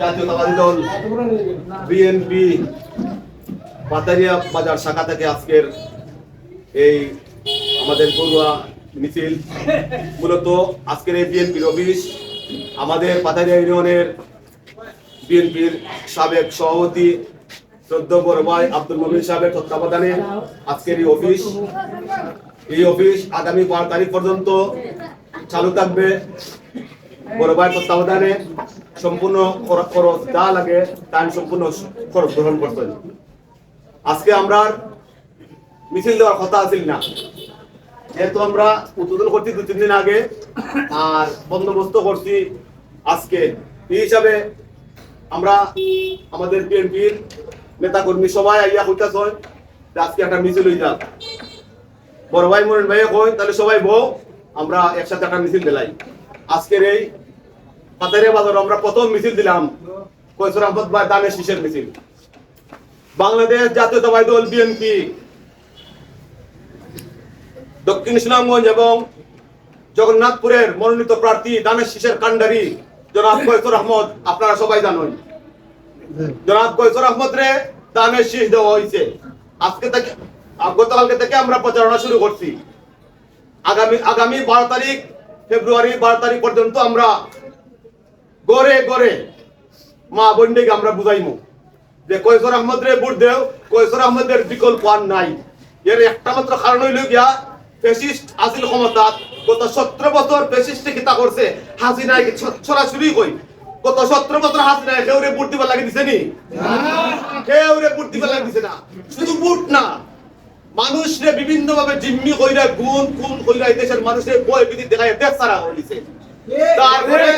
জাতীয়তাবাদী দল বিএনপি পাতারিয়া বাজার শাখা থেকে আজকের এই আমাদের পড়ুয়া মিছিল। মূলত আজকের এই বিএনপির অফিস। আমাদের পাতারিয়া ইউনিয়নের বিএনপির সাবেক সভাপতি শ্রদ্ধ বড় ভাই আব্দুল মমিন সাহেবের তত্ত্বাবধানে আজকের এই অফিস। এই অফিস আগামী বারো তারিখ পর্যন্ত চালু থাকবে। বড় ভাই তত্ত্বাবধানে সম্পূর্ণ খরচ যা লাগে তা সম্পূর্ণ খরচ গ্রহণ করতেন আজকে আমরা মিছিল দেওয়ার কথা আছিল না। যেহেতু আমরা উদ্বোধন করছি দু তিন দিন আগে আর বন্দোবস্ত করছি আজকে। এই হিসাবে আমরা আমাদের বিএনপির নেতা কর্মী সবাই আইয়া কইতাছেন যে আজকে একটা মিছিল হয়ে যাক বড় ভাই মরেন ভাই কই তাহলে সবাই বউ, আমরা একসাথে একটা মিছিল দিলাই। আজকের এই পাতারিয়া বাজার আমরা প্রথম মিছিল দিলাম কৈশোর আহমদ ভাই দানের শীষের মিছিল। বাংলাদেশ জাতীয়তাবাদী দল বিএনপি, দক্ষিণ ইসলামগঞ্জ এবং জগন্নাথপুরের মনোনীত প্রার্থী দানের শীষের কান্ডারি জনাব কৈশোর আহমদ, আপনারা সবাই জানেন। জনাব কৈশোর আহমদ রে দানের শীষ দেওয়া হয়েছে। আজকে থেকে গতকালকে থেকে আমরা প্রচারণা শুরু করছি। আগামী আগামী বারো তারিখ ফেব্রুয়ারি বারো তারিখ পর্যন্ত আমরা গড়ে গড়ে মা বন্ডিকে আমরা বুঝাইমু। যে কৈশোর আহমদ রে ভোট দেও কৈশোর আহমদের বিকল্প আর নাই। এর একটা মাত্র কারণ হইল গিয়া ফেসিস্ট আসিল ক্ষমতাত গত সতেরো বছর ফেসিস্টে কিতা করছে হাসিনায় সরাসরি কই? গত সতেরো বছর হাসিনায় কেউ রে ভোট দিবার লাগে দিছে নি? কেউ রে ভোট দিবার লাগে দিছে না। শুধু ভোট না। মানুষরে বিভিন্ন ভাবে জিম্মি কইরা গুণ কোন কইরা দেশের মানুষের বই বিধি দেখায় দেশ সারা হইছে তারপরে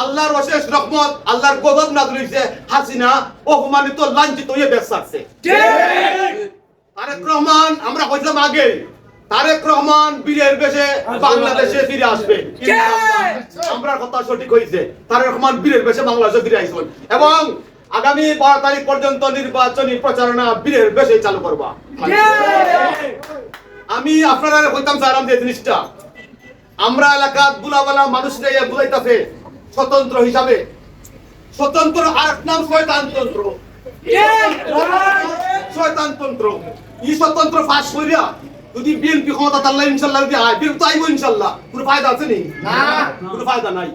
আল্লাহর অশেষ রহমত আল্লাহর গজব নাজল হইছে হাসিনা অপমানিত লাঞ্ছিত হয়ে দেশ ছাড়ছে তারেক রহমান আমরা কইলাম আগে তারেক রহমান বীরের বেশে বাংলাদেশে ফিরে আসবে আমরা কথা সঠিক হইছে তারেক রহমান বীরের বেশে বাংলাদেশে ফিরে আসবেন এবং আগামী বারো তারিখ পর্যন্ত নির্বাচনী প্রচারণা বীরের বেশে চালু করবা। আমি আপনারা কইতাম স্যার আমি জিনিসটা আমরা এলাকার বুলাবালা মানুষরা ইয়া বুলাইতাছে স্বতন্ত্র হিসাবে। স্বতন্ত্র আর নাম শয়তানতন্ত্র। শয়তানতন্ত্র। ই স্বতন্ত্র ফাঁস করিয়া যদি বিএনপি ক্ষমতা তাল্লা ইনশাল্লাহ যদি আয় বিএনপি তো আইব ইনশাল্লাহ। কোনো ফায়দা আছে নি। কোনো ফায়দা নাই।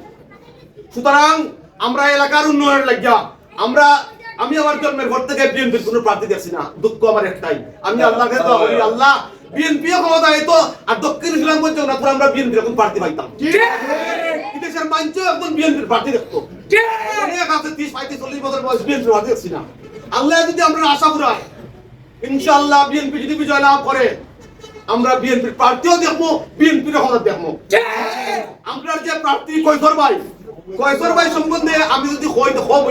সুতরাং আমরা এলাকার উন্নয়নের লাগিয়া আমরা আমি আমার জন্মের ঘর থেকে বিএনপির কোনো প্রার্থী দেখছি না। দুঃখ আমার একটাই। আমি আল্লাহকে করি আল্লাহ বিএনপি ক্ষমতা হইতো আর দক্ষিণ ইসলামগঞ্জ জগন্নাথপুর আমরা প্রার্থী পাইতাম। এই দেশের মানুষও একজন বিএনপির প্রার্থী দেখতো। অনেক আছে ত্রিশ পঁয়ত্রিশ চল্লিশ বছর বয়স বিএনপির প্রার্থী দেখছি না। আল্লাহ যদি আমরা আশা পুরাই ইনশাআল্লাহ বিএনপি যদি বিজয় লাভ করে আমরা বিএনপির প্রার্থীও দেখব বিএনপির ক্ষমতা দেখব। আমরা যে প্রার্থী কৈশোর ভাই কৈশোর ভাই সম্বন্ধে আমি যদি কই তো কম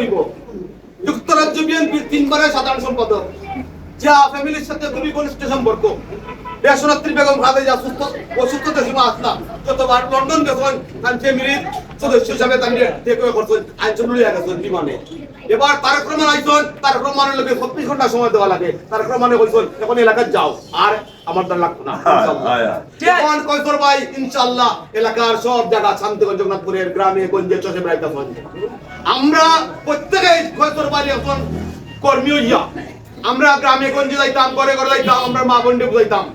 যুক্তরাজ্য বিএনপির তিনবারের সাধারণ সম্পাদক। ফ্যামিলির সাথে খুবই ঘনিষ্ঠ সম্পর্ক। বেসরাত্রী বেগম সুস্থ আসলাম যতবার লন্ডন তার ফ্যামিলির সদস্য হিসাবে তাকে টেকওয়ে করছেন গেছেন বিমানে। এবার তারেক রহমান আইসন, তারেক রহমানের লোকে চব্বিশ ঘণ্টা সময় দেওয়া লাগে। তারেক রহমানে বলছেন, এখন এলাকায় যাও। আর আমার দ্বার লাগতো না। ইনশাআল্লাহ। এখন কৈশোর ভাই ইনশাআল্লাহ এলাকার সব জায়গা শান্তিগঞ্জ জগন্নাথপুরের গ্রামে গঞ্জে চষে বেড়াইতেছেন আমরা প্রত্যেকে কৈশোর ভাই এখন কর্মী হইয়া। আমরা গ্রামে গঞ্জে যাইতাম ঘরে ঘরে যাইতাম আমরা মা বন্ডে বুঝাইতাম।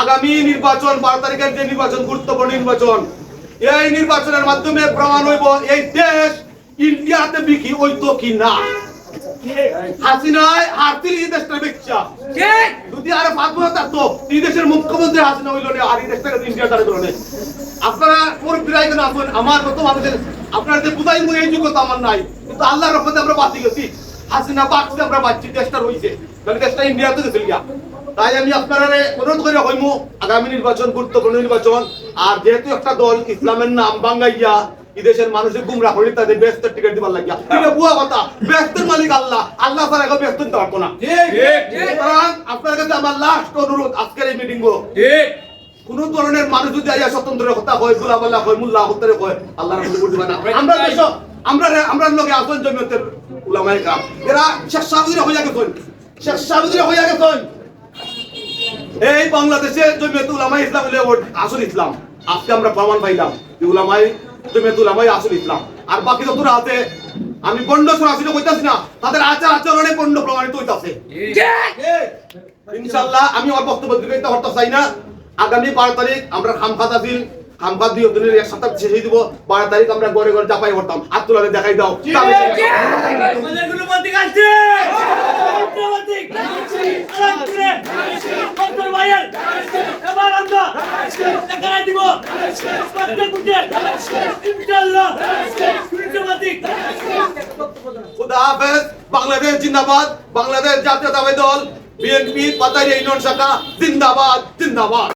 আগামী নির্বাচন বারো তারিখের যে নির্বাচন গুরুত্বপূর্ণ নির্বাচন এই নির্বাচনের মাধ্যমে প্রমাণ হইব এই দেশ ইন্ডিয়াতে বিক্রি হইতো কি না হাসিনায় আর্থিক এই দেশটা বেচা। যদি থাকতো এই দেশের মুখ্যমন্ত্রী হাসিনা হইল না আর এই দেশটাকে ইন্ডিয়া তারা ধরনে আপনারা আসুন। আমার মতো মানুষের আপনারা যে বুঝাই এই যোগ্যতা আমার নাই। কিন্তু আল্লাহর রহমতে আমরা বাঁচি গেছি। হাসিনা বাঁচতে আমরা বাঁচছি দেশটা রয়েছে তাহলে দেশটা ইন্ডিয়াতে গেছিল গিয়া তাই আমি আপনারা অনুরোধ করে হইমু আগামী নির্বাচন গুরুত্বপূর্ণ নির্বাচন। আর যেহেতু একটা দল ইসলামের নাম বাঙ্গাইয়া এই দেশের মানুষের গুমরা করি তাদের ব্যস্তের টিকিট দিবার লাগিয়া। এটা বুয়া কথা। ব্যস্তের মালিক আল্লাহ। আল্লাহ তারা এখন ব্যস্ত দিতে পারব না। আপনার কাছে আমার লাস্ট অনুরোধ আজকের এই মিটিং কোন ধরনের মানুষ যদি আইয়া স্বতন্ত্র কথা কয় গুলাবাল্লা কয় মুল্লা হত্যারে কয় আল্লাহ রাসূল পারে না। আমরা দেশ আমরা আমরা লোকে আসল জমিয়তের উলামায়ে কাম এরা শেখ সাহুদিরা হইয়া গেছেন। শেখ সাহুদিরা হইয়া গেছেন। এই বাংলাদেশে জমিয়ত উলামায়ে ইসলাম ওর আসল ইসলাম। আজকে আমরা প্রমাণ পাইলাম যে উলামায়ে জমিয়ত উলামায়ে আসল ইসলাম। আর বাকি যতরা আছে আমি পণ্ড সরাসরি কইতাছি না তাদের আচার আচরণে পণ্ড প্রমাণিত হইতাছে। ইনশাআল্লাহ আমি আমার বক্তব্য দিতে হতে চাই না। আগামী বারো তারিখ আমরা খামখাত আছি খামখাত দুই দিনের এক সপ্তাহ শেষ হয়ে দিব। বারো তারিখ আমরা গড়ে গড়ে চাপাই পড়তাম। হাত তোলারে দেখাই দাও। এবার আমরা দিব। ইনশাআল্লাহ খুদা বাংলাদেশ জিন্দাবাদ বাংলাদেশ জাতীয়তাবাদী দল বিএনপি পাতারি ইউনিয়ন শাখা জিন্দাবাদ জিন্দাবাদ।